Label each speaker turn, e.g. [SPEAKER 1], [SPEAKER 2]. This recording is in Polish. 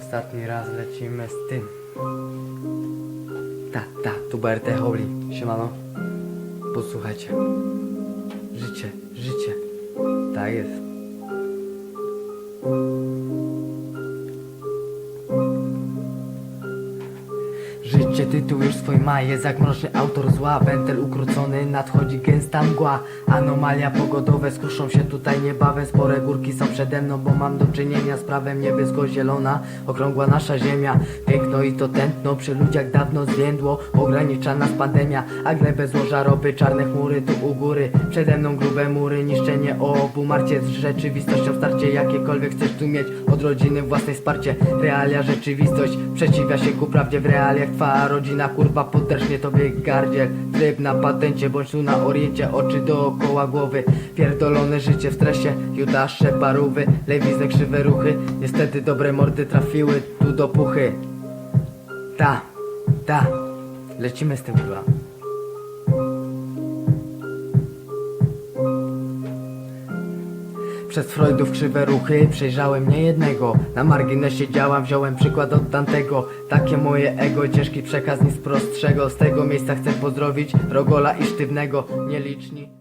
[SPEAKER 1] Ostatni raz lecimy z tym. Ta, ta, tu BRT Holy. Siemano. Posłuchajcie. Życie, życie. Tak jest. Życie tytuł już swój ma, jest jak mroczny autor zła. Wentel ukrócony, nadchodzi gęsta mgła. Anomalia pogodowe skruszą się tutaj niebawem. Spore górki są przede mną, bo mam do czynienia z prawem. Niebiesko-zielona Okrągła nasza ziemia, piękno i to tętno Przy ludziach dawno zwiędło, ogranicza nas pandemia A glebę złoża ropy, czarne chmury tu u góry Przede mną grube mury, niszczenie obu Marcie z rzeczywistością starcie. Jakiekolwiek chcesz tu mieć Od rodziny własne wsparcie, realia rzeczywistość Przeciwia się ku prawdzie w realiach Twa rodzina kurwa podrżnie tobie gardziel Tryb na patencie, bądź tu na oriencie. Oczy dookoła głowy Pierdolone życie w stresie. Judasze, parówy Lewizne krzywe ruchy. Niestety dobre mordy trafiły tu do puchy. Ta, ta Lecimy z tym kurwa Przez Freudów krzywe ruchy przejrzałem nie jednego. Na marginesie działam, wziąłem przykład od Dantego Takie moje ego, ciężki przekaz nic prostszego. Z tego miejsca chcę pozdrowić Rogola i Sztywnego, nieliczni